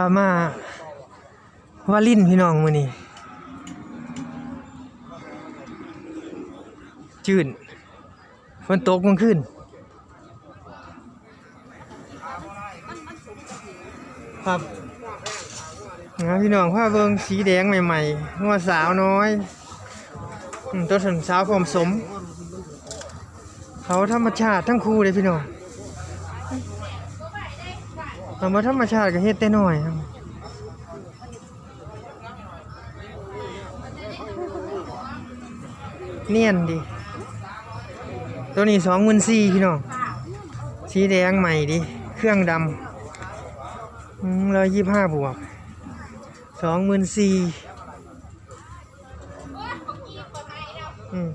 ามา วาลินพี่น้องมือนี้จืดฝนตกมื่อคืนครับนะพี่น้องผ้าเบิงสีแดงใหม่ๆหัวสาวน้อยตัวสันสาวผอมสม เขาธรรมชาติทั้งคู่เลยพี่น้อง เอามาธรรมชาติก็เฮ็ดแต่น้อยครับเนียนดีตัวนี้สองหมื่นสี่พี่น้อง สีแดงใหม่ดิ เครื่องดำร้อยยี่ห้าบวก สองหมื่นสี่อืม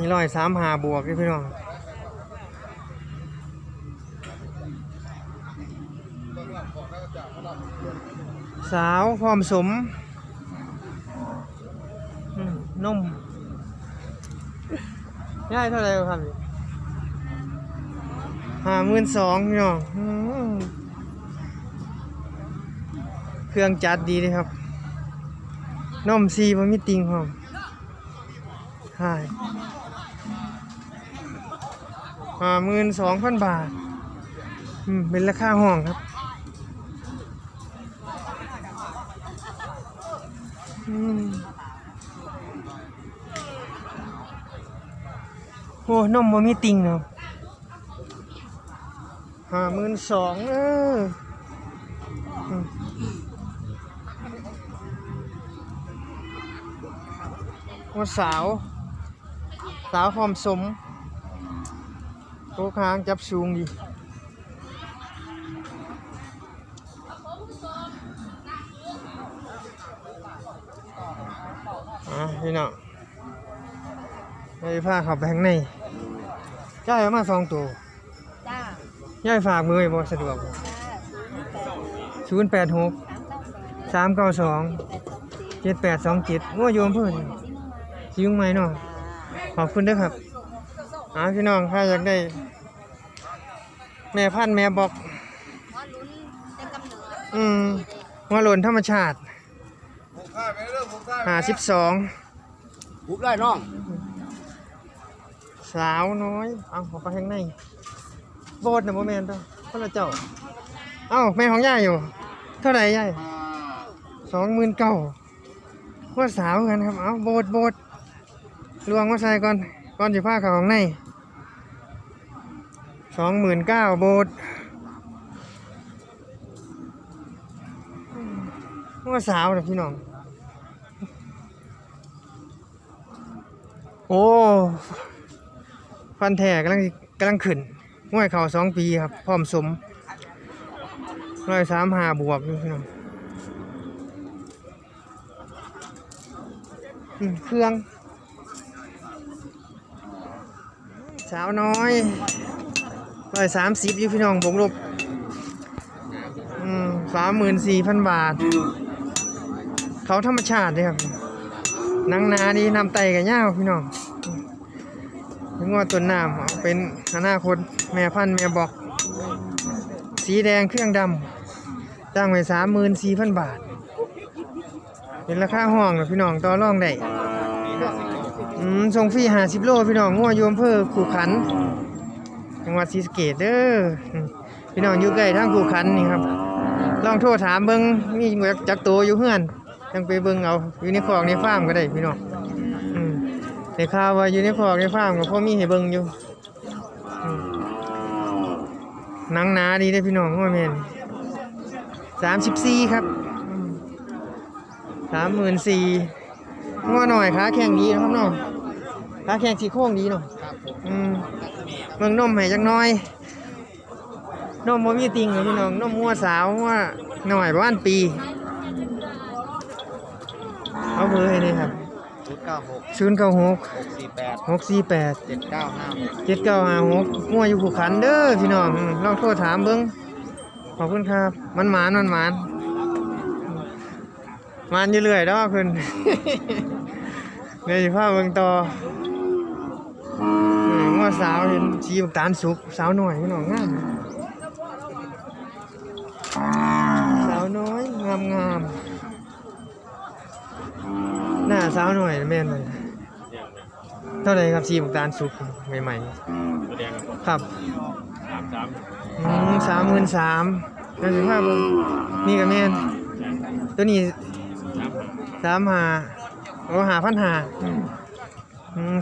นี่ร้อยสามหาบวกเลยพี่น้องสาวพร้อมสมอืมนมย่ายเท่าไรครับห้าหมื่นสองพี่น้องเครื่องจัดดีเลยครับนมซีมันมีติงพร้อมใช่ ห้าหมื่นสองพันบาท อืม เป็นราคาห้องครับ อืม โอ้นมบ่มีติงเนาะห้าหมื่นสองเออว่าสาว สาวพร้อมสม โต๊ะค้างจับสูงดีอะพี่น้องไปพาเขับไปข้างในย่ายเอามาสองตัวจ้าย่ายฝากมือไว้บ่สะดวกจ้าศูนย์แปดหกสามเก้าสองเจ็ดแปดสองเจ็ดว่าโยมเพื่อนสิยุ่งไหมเนาะขอบคุณเด้วยครับ อ่าพี่น้องถ้าอยากได้ แม่พันธุ์แม่บอกว่าลุ้นเป็นกำเนิดอืม หัวโลนธรรมชาติผูกค่าไปเรื่องผูกค่าห้าสิบสองผูกได้น้องสาวน้อยเอาออกไปข้างในโบดนะโมเมนต์ตัวพระเจ้า เอ้าแม่ของย่าอยู่ เท่าไหร่ย่ายสองหมื่นเก้าว่าสาวกันครับ เอาโบดโบดลวงมาใส่ก่อน ก่อนจะผ้าขาของในสองหมื่นเก้าโบดว่าสาวนะพี่น้อง โอ้ฟันแท้กำลังกำลังขึ้นง่วยเข่าสองปีครับ พร้อมสมร้อยสามหาบวกพี่น้องเครื่อง สาวน้อยร้อยสามสิบอยู่พี่น้องผมลบสามหมื่นสี่พันบาท เขาธรรมชาติเลยครับนังนาดีนำไตกับย่าพี่น้องถึงว่าตัวน้ำเป็นอนาคตแม่พันแม่บอก สีแดงเครื่องดำจ้างไว้สามหมื่นสี่พันบาท เป็นราคาห้องนะพี่น้องต่อรองได้ อืมส่งฟรีหาสิบโลพี่น้องงัวโยมเพื่อขู่ขันจังหวัดศรีสะเกษเด้ออพี่น้องอยู่ใกล้ทางขู่ขันนี่ครับลองโทรถามเบิงมีจักโตวอยู่เฮือนจังไปเบิงเอาอยู่ในคอกในฟาร์มก็ได้พี่น้องอแต่ข่าวว่าอยู่ในคอกในฟาร์มก็พอมีให้เบิ่งอยู่หนังหนาดีได้พี่น้องว่าแม่นสามสิบสี่ครับสามหมื่นสี่งัวหน่อยขาแข็งดีนะครับน้อง ขาแข็งสีโค้งดีเนาะอืมเบิ่งนมให้จักหน้อย นมบ่มีติงเลยพี่น้องนมงัวสาวงัวหน่อยประมาณปี เอาเบอร์ให้นี่ครับศูนย์เก้าหกศูนย์เก้าหกหกสี่แปดหกสี่แปดเจ็ดเก้าห้าหกเจ็ดเก้าห้าหกมั่วอยู่ขู่ขันเด้อพี่น้องอืมลองโทรถามเบิ้งขอบคุณครับ มันหมานมันหมานหมานอยู่เรื่อยดอกคุณ เดี๋ยวสิพาเบิ่งต่ออืมงัว สาวเห็นสีน้ำตาลสุกสาวหน่อยพี่น้องงามสาวน้อยงามงามหน้าสาวหน่อยแม่นเลยเท่าไหรครับสีน้ำตาลสุกใหม่ตัวแดงครับๆครับสามสามสามหมื่นสามนั่นสิภาพบ่นี่ก็แม่นตัวนี้สามสามหาโอ้หาพันหา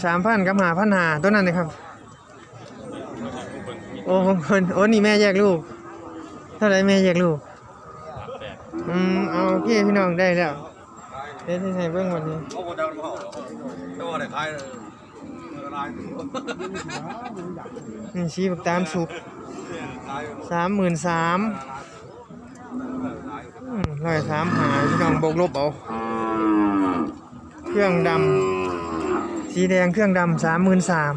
สามพันกับหาพันหาตัวนั้นเลยครับ โอ้ของคนโอ้นี่แม่แยกลูก เท่าไหรแม่แยกลูกสามแปดอืมเอาโอเคพี่น้องได้แล้วเดี๋ยวที่ให้เบิ่งวันนี้โอ้โหเดาเมาตัวไหนขายเลยอะไรนี่ชีบักตาลสุกสามหมื่นสามร้อยสามหาพี่น้องบวกลบเอา เครื่องดำสีแดงเครื่องดำสามหมื่นสาม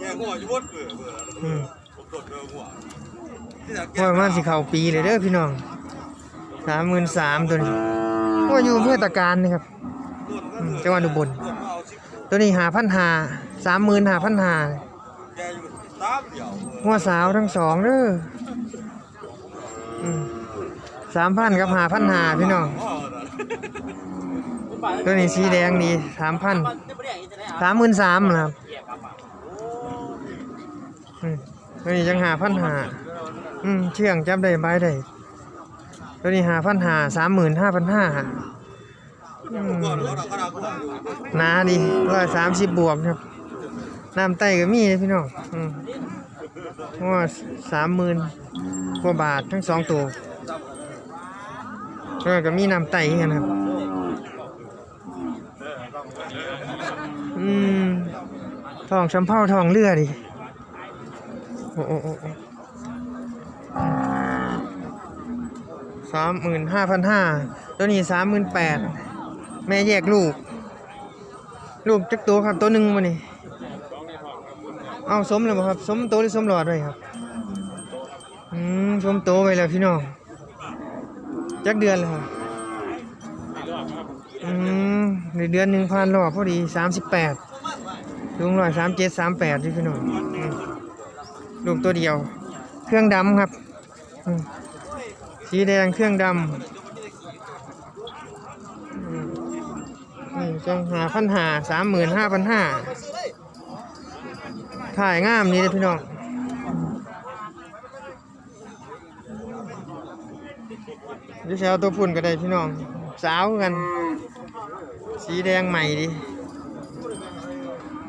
แย่หัวอยู่บนเบื่อเบื่ออืมผม โดดเบื่อหัวที่ไหนโอ้ยมันสิเข้าปีเลยเด้อพี่น้องสามหมื่นสามตัวนี้โอ้ยอยู่เพื่อตะการนี่ครับอืมจังหวัดอุบลตัวนี้หาพันหาสามหมื่นหาพันหาแกอยู่ตามเดียวหัวสาวทั้งสองเด้อสามพันกับหาพันหาพี่น้องตัวนี้สีแดงดีสามพันสามหมื่นสามครับอืม ตัวนี้ยังหาพันหาอืมเชื่องจับได้ใบได้ตัวนี้หาพันหาสามหมื่นห้าพันห้าหนาดีร้อยสามสิบบวกครับน้ำไตก็มีนะพี่น้องอืมว่าสามหมื่นกว่าบาททั้งสองตัวแล้วก็มีน้ำไตกันครับ อืมทองชำเผาทองเลือดิโอ้โอ้โอ้โอ้ สามหมื่นห้าพันห้าตัวนี้สามหมื่นแปดแม่แยกลูก ลูกจักตัวครับตัวหนึ่งมานี่เอาสมเลยบ่ครับ สมโตหรือสมหลอดไว้ครับ อืมสมโตไปแล้วพี่น้องจักเดือนแล้วครับอืมในเดือนหนึ่งพันรอบพอดีสามสิบแปดลุงร้อยสามเจ็ดสามแปดพี่น้อง ลูกตัวเดียว เครื่องดำครับ สีแดงเครื่องดำนี่จังหาพันหาสามหมื่นห้าพันห้าถ่ายงามนี่เลยพี่น้องดิเซลตัวพุ่นก็ได้พี่น้อง สาวกัน สีแดงใหม่ดิ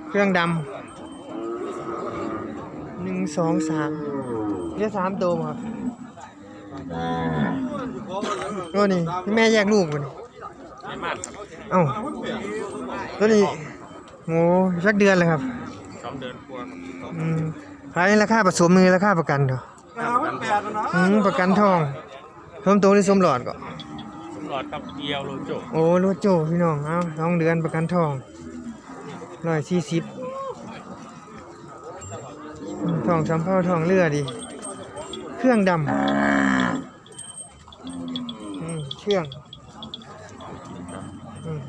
เครื่องดำ สองสามเรียกสามตัวบ่ครับก็นี่แม่แยกลูกบ่นี่ไม่มากครับเอ้าตัวนี้โอ้สักเดือนเลยครับสองเดือนกว่าครับอืมขายราคาผสมมือราคาประกันเหรอมันแปดนะอืมประกันทองสมโตหรือสมหลอดก็สมหลอดกับเกียวโลโจโอ้โลโจพี่น้องเอาสองเดือนประกันทองร้อยสี่สิบ ทองสำเภาทองเลือดิเครื่องดำอืมเชื่อง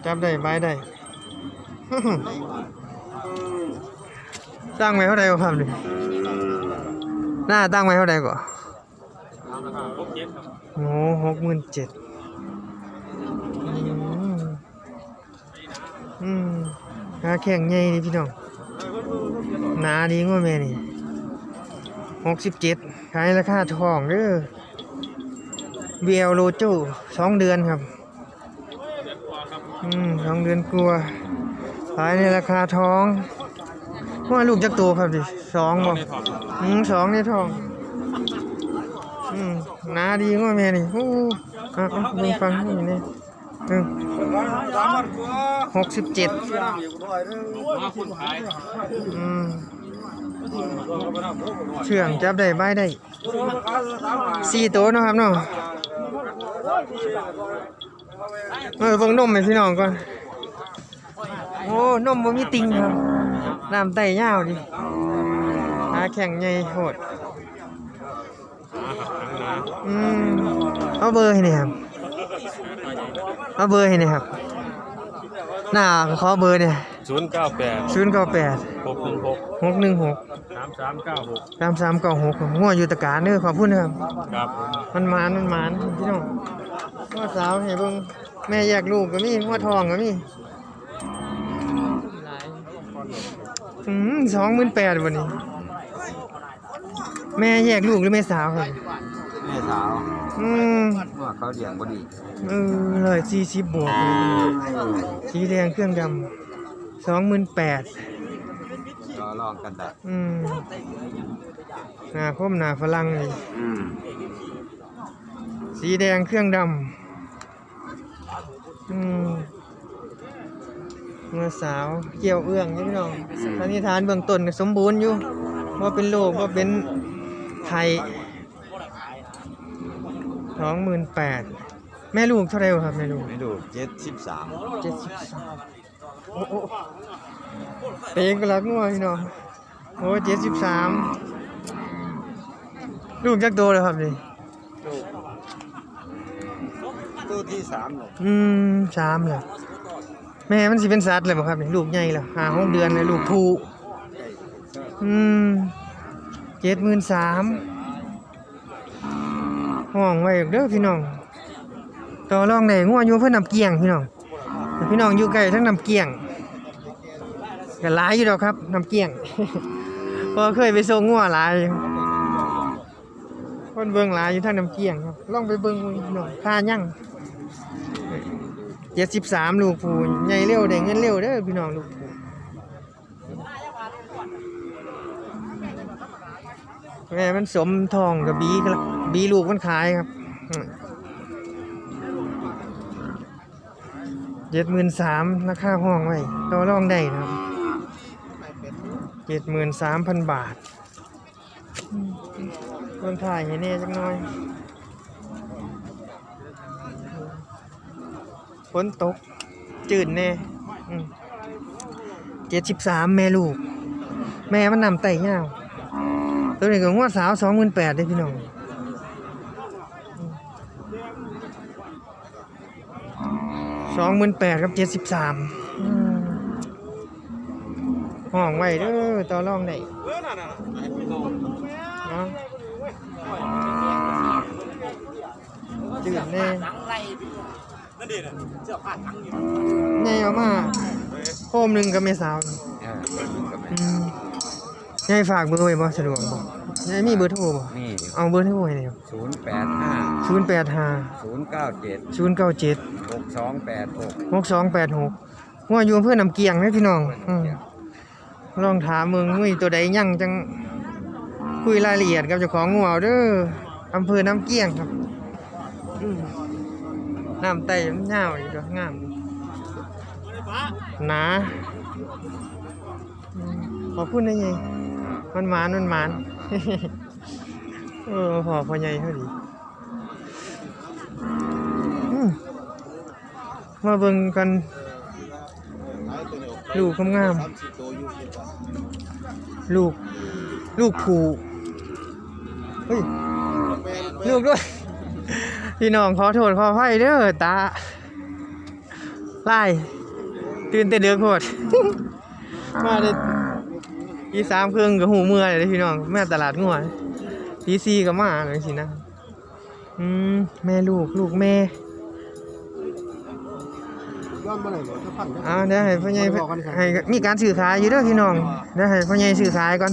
จับได้บได้ตั้งไว้เท่าไหร่ก็ครับดิหน้าตั้งไว้เท่าไหร่ก็พบเย็นโอ้หกหมื่นเจ็ดอืมขาแข็งใหญ่ดิพี่น้องหนาดีกว่าแม่นี่ หกสิบเจ็ดขายราคาทองเด้อเบลโลโจสองเดือนครับ อืมสองเดือนกลัว ขายในราคาทองว่าลูกจักตัวครับดิสองบ่ในถอดอืมสองในทอง อืมนาดีกว่าแม่นี่โอ้อะอะเบิ่งฟังนี่นี่อืมหกสิบเจ็ดห้าคนขายอืม เชื่องจับได้บได้สี่ตัวเนาะครับเนาะเออเบิ่งนมให้พี่น้องก่อนโอ้นมบ่มีติงครับน้ำไตยาวดิขาแข็งใหญ่โหดอืมเอาเบอร์ให้หน่อยครับเอาเบอร์ให้หน่อยครับ หน้าขอเบอร์เนี่ย ศศูนย์เก้าแปดศูนย์เก้าแปดหกหนึ่งหกหกหนึ่งหกสามสามเก้าหกสามสามเก้าหกงัวอยู่ตะการเด้อขอบคุณนะครับครับมันหมานมันหมานพี่น้องงัวสาวให้เบิ่งแม่แยกลูกก็มีงัวทองก็มีอืมสองหมื่นแปดวันนี้ แม่แยกลูกหรือแม่สาวครับแม่สาวอืมว่าเขาเลี้ยงบ่ดีเออเลยสี่สิบบวกเลยสีแดงเครื่องดำ สองหมื่นแปดก็ลองกันได้อืมหน้าคมหน้าฝรั่งนี่อืมสีแดงเครื่องดำอืมเมื่อสาวเกี่ยวเอื้องนี่พี่น้องสันนิษฐานเบื้องต้นก็สมบูรณ์อยู่ว่าเป็นโรคว่าเป็นไข่สองหมื่นแปดแม่ลูกเท่าไหร่ครับแม่ลูกไม่ดูเจ็ดสิบสามเจ็ดสิบสามโอ้โห เองก็รักงัวพี่น้องโอ้เจ็ดสิบสามลูกจักโตเลยครับนี่ตู้ที่สามเลยอืมสามเลยแม่มันสิเป็นสัตว์เลยบ่ครับนี่ลูกใหญ่แล้วห้าหกเดือนเลยลูกผูอืมเจ็ดหมื่นสามห้องไว้เด้อพี่น้องต่อรองได้งัวอยู่เพื่อนนำเกียงพี่น้องพี่น้องอยู่ใกล้ทั้งนำเกียง ก็หลายอยู่ดอกครับน้ำเกียงพอเคยไปส่งงัวหลายอยู่คนเบิ่งหลายอยู่ทั้งนำเกียงครับลองไปเบิ่งพี่องค่ายั่งเจ็ดสิบสามลูกผูใหญ่เร็วได้เงินเร็วเด้อพี่น้องลูกผูแม่มันสมทองกับบีกับบีลูกมันขายครับเจ็ดหมื่นสามราคาห้องไว้ต่อรองได้นะครับ เจ็ดหมื่นสามพันบาทคนถ่ายเห็นแน่จักหน่อยฝนตก จืดแน่เจ็ดสิบสามแม่ลูก แม่มันนำไต่เงาตัวนี้ก็งวดสาวสองหมื่นแปดได้พี่น้องสองหมื่นแปดกับเจ็ดสิบสาม ห้องไว้เด้อต่อรองได้เนาะจืดแน่ไงเอามาโคมหนึ่งกับเมสาวอืมยายฝากเบอร์ไว้บ่สะดวกบ่ยายมีเบอร์โทรบ่นี่เอาเบอร์โทรให้หน่อยศูนย์แปดห้าศูนย์แปดห้าศูนย์เก้าเจ็ดศูนย์เก้าเจ็ดหกสองแปดหกหกสองแปดหกว่าอยู่อำเพื่อนนำเกียงนะพี่น้องอืม ลองถามมึงมุ้ยตัวใดยั่งจังคุยรายละเอียดกับเจ้าของงัวเอาเด้ออำเภอน้ำเกียงครับน้ำไต่มันยาวอีกด้วยงามหนาขอบคุณนะยัยมันมานมันมานเออพอพอใหญ่เท่าดีมาเบิ่งกันลูกงามๆ ลูก ลูกผูเฮ้ยลูกด้วย พี่น้องขอโทษขออภัยเด้อตาไล่ตื่นแต่เดือกโคตรมาเลยทีสามครึ่งกับหูเมื่อยเลยพี่น้องแม่ตลาดงัวทีสี่ก็มาเลยสินะอืมแม่ลูกลูกแม่ อ่าเดี๋ยวให้พ่อใหญ่ให้มีการสื่อขายอยู่เด้อพี่น้องเดี๋ยวให้พ่อใหญ่สื่อขายก่อน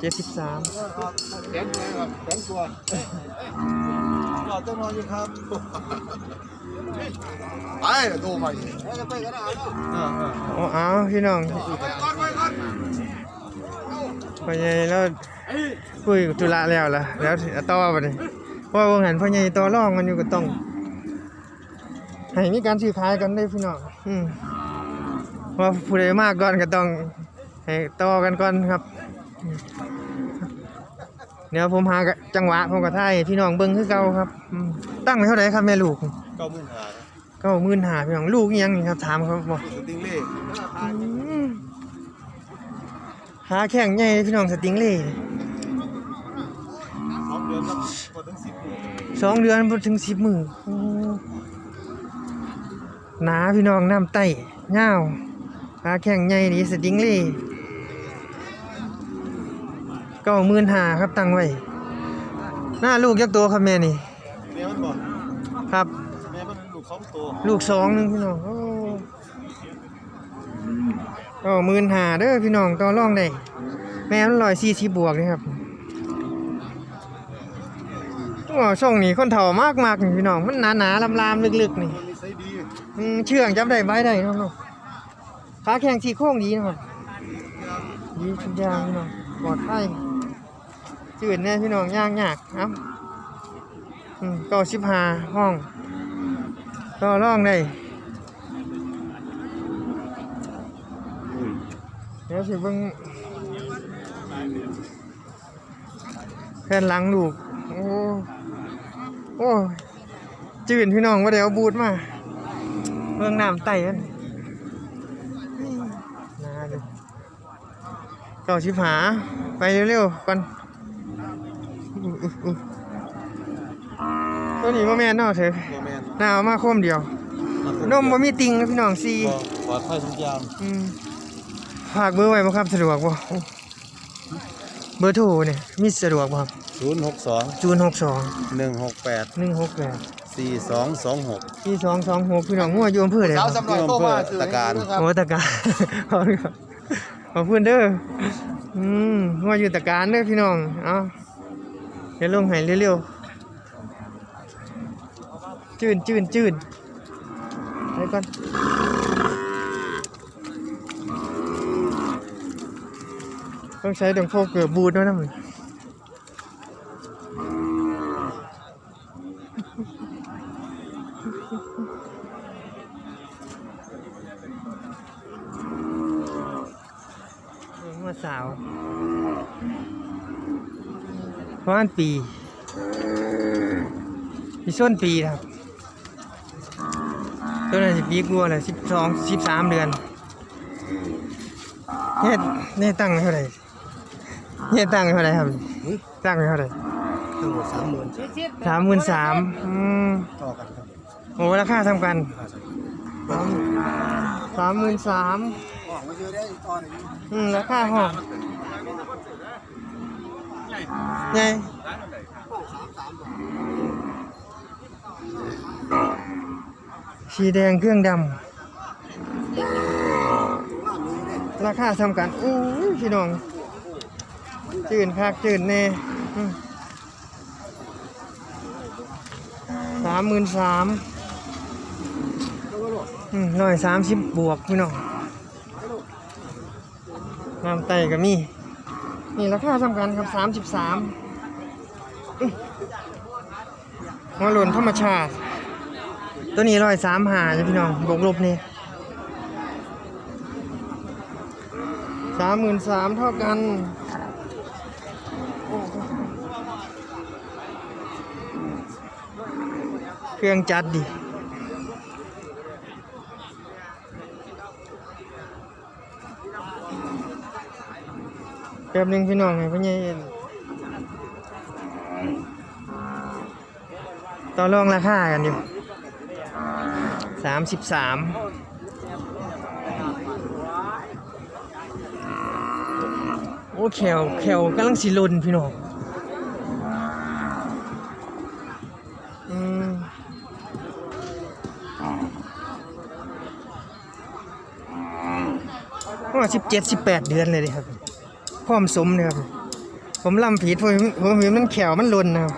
เจ็ดสิบสามแขนตัวครับแขนตัวหลอดเจ้านอนอยู่ครับไปโทรมาอีกไปกันนะอ๋อเอาพี่น้องไปก่อนไปก่อนพ่อใหญ่แล้วคุยกับธุระแล้วล่ะแล้วต่อไปเลยเพราะว่าวงหันพ่อใหญ่ต่อรองกันอยู่ก็ต้อง ให้มีการสื่อขายกันได้อพี่น้องอืมว่าผู้ใดมากก่อนก็ต้องให้ต่อกันก่อนครับเดี๋ยวผมหาจังหวะผมก็ท่ายให้พี่น้องเบิ่งคือเก่าครับอืมตั้งไว้เท่าไหร่ครับแม่ลูกเก้าหมื่นห้าเก้าหมื่นหาพี่น้องลูกอิหยังนี่ครับถามเขาบอกสติงเล่อืมหาแข่งใหญ่พี่น้องสติงเล่สองเดือนครับกดถึงสิบสองเดือนบ่ถึงสิบมือโอ้ หนาพี่น้องน้ำไต้เงาวขาแข็งใหญ่ดีสติงเล่ก็มื่นหาครับตั้งไว้ หน้าลูกยักตัวครับแม่นี่แม่มันบอกครับแม่มันลูกสองตัวลูกสองหนึงพี่น้องโอ้ก็มื่นหาเด้อพี่น้องต่อรองได้แม่มันร้อยสี่สิบบวกนี่ครับตัวช่องนี้คนเฒ่ามากมากๆนี่พี่น้องมันหนาหนาลำลามๆลึกๆนี่มันนิสัยดี อืมเชื่องจับได้ไว้ได้นาะเนาะขาแข็งสี่โค้งดีนะครับดีทุกอย่างพี่น้องปลอดภัยจืดแน่พี่น้องย่างยากเอ้าอืมก็สิบหาห้องก็ร่องได้เดี๋ยวสิเบิ่งแผ่นหลังลูก โอ้โอ้จืดพี่น้องว่าเดี๋ยวบูดมา เมืองน้ำไต่นั่นนาดูเก่าชิบหา ไปเร็วๆก่อนตัวนี้ว่าแม่นเนาเถอะบ่แม่นหน้าเอมาคมเดียว นมบ่มีติงพี่น้องซีปลอดภัยทุกอย่างอืมฝากเบอร์ไว้บ่ครับสะดวกบ่เบอร์โทรเนี่ยมีสะดวกบ่ครับปดหนึ่งหกแปด สี่สองสองหกที่สองสองหกพี่นองงัวอยู่อำเภอเลยคสารัวบสำหรับโตมาสื่อนะครับโอ้ตะการขอบคุณเด้ออืมงัวอยู่ตะการเด้อพี่น้องเอ้าเดี๋ยวลงให้เร็วๆจืนจืนจืนไปก่อนต้องใช้ดองโฟกเกือบบูดด้วยนะมึง มาณปีปีส้นปีนะครับตัวนั้นสิปีกลัวาเลยสิบสองสิบสามเดือนเนี่ยเนี่ยตั้งไว้เท่าไหร่เนี่ยตั้งไว้เท่าไหร่ครับ ตั้งไว้เท่าไหร่ทั้งหมดสามหมื่นสามหมื่นสามอืมต่อกันครับโอ้ราคาทำกันสามหมื่นสามออกมาเจอได้ตอนนี้อืมราคาห้อง ไงสีแดงเครื่องดำราคาทำกันอู้พี่น้อง จืดคักจืดแน่สามหมื่นสามร้อยสามสิบบวกพี่น้องน้ำไตก็มี นี่ราคาสำคัญครับสามสิบสามหัวหล่นธรรมชาติ ตัวนี้ร้อยสามหาจ้ะพี่น้องบวกลบนี่สามหมื่นสามเท่ากันเครื่องจัดดิ ป๊บหนึงพี่น้องไงพี่ใหญ่ต่อรองราคากันอยู่สามสิบสามโอ้แขวแขวกำลังสิลนพี่น้องอืมว่าสิบเจ็ดสิบแปดเดือนเลยดิครับ พร้อมสมเนี่ยครับผมลำผิดผมผมเห็นมันแขวมันหล่นนะครับ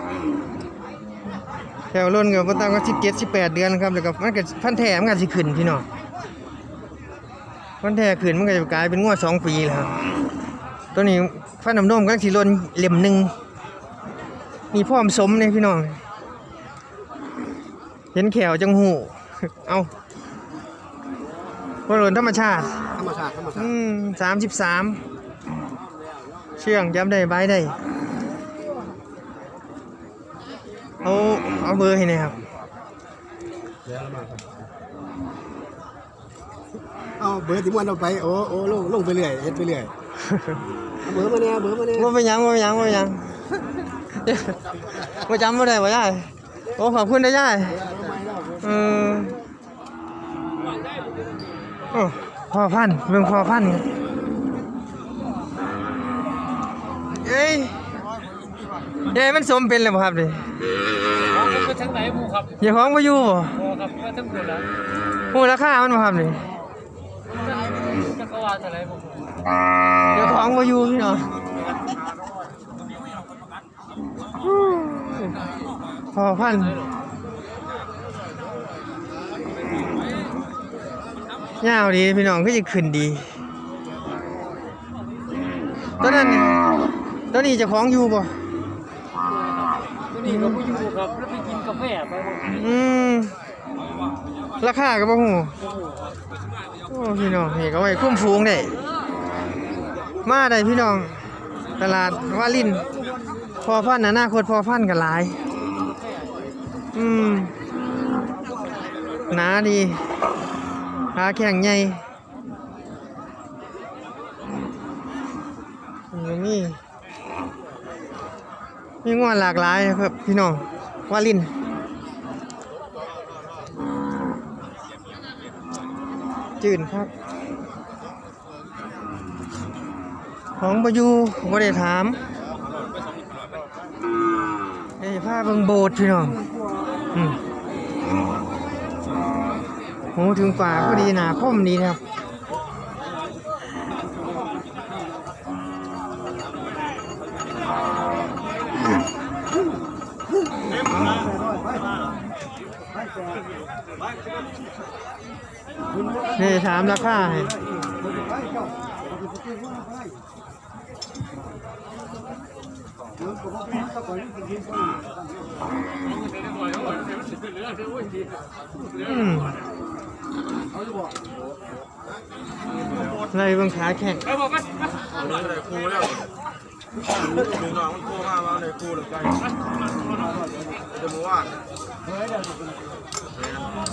แขวหล่นกับตั้งว่าสิบเจ็ดสิบแปดเดือนครับแล้วก็มันก็พันแท้มันก็สิขึ้นพี่น้องพันแท้ขึ้นมันก็จะกลายเป็นงวดสองปีแล้วครับตัวนี้พันน้ำนมก็สิหล่นเล่มหนึ่งมีพร้อมสมเนี่ยพี่น้องเห็นแขวจังหูเอาว่าหล่นธรรมชาติ ธรรมชาติ ธรรมชาอืติมสามสิบสาม เชื่องจำได้ใบได้เอาเอาเบอร์ให้หน่อยครับเอาเบอร์ที่มันเราไปโอ้โอ้ลงลงไปเรื่อยเฮ็ดไปเรื่อยเอาเบอร์มาเนี่ยเบอร์มาเนี่ยว่าไปนหยังว่าไปนหยังว่าไปนหยังว่าจำว่าได้ว่าย่ายโอ้ขอบคุณนะย่ายเออโอ้พอพันธุ์เบิ่งพอพันธุ์ เอ้ยเอ้ยมันสมเป็นแล้วบ่ครับนี่ไปทางไหนบูครับอย่าของบ่อยู่บ่พอครับก็ทั้งคนละฮู้ราคามันบ่ครับนี่จักรวาลอะไรผมเดี๋ยวของบ่อยู่พี่น้องพอพันธุ์ยาวดีพี่น้องก็จะขึ้นดีตอนนั้นนี่ ตอนนี้เจะของอยู่บ่ตัวนี้ก็บูอยู่ครับแล้วไปกินกาแฟไปผมอืมราคาก็บ่ฮู้โอ้พี่น้องนี่ก็ไว้คุ้มฟูงได้มาได้พี่น้อง ตลาดวาลิน พอพันธุ์อนาคตพอพันธุ์ก็หลาย อืมหนาดีขาแข็งใหญ่อย่างนี้ มีงวนหลากหลายครับพี่น้องวาลินจืนครับ ของประยูบ่ได้ถามเอ้ผ้าเบิงโบสถ์พี่น้องอืมโหถึงป่าก็ดีหนาคมดีครับ นี่ถามราคาให้อืมอะไรบางขาแข็งไปบอกกันในครูแล้ว ลุงน้องมันโคมาว่าเลยโคหรือไงจะมาว่า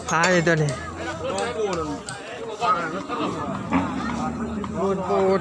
พาอยู่ตัวนี้น้องกูนั่นบูดบูด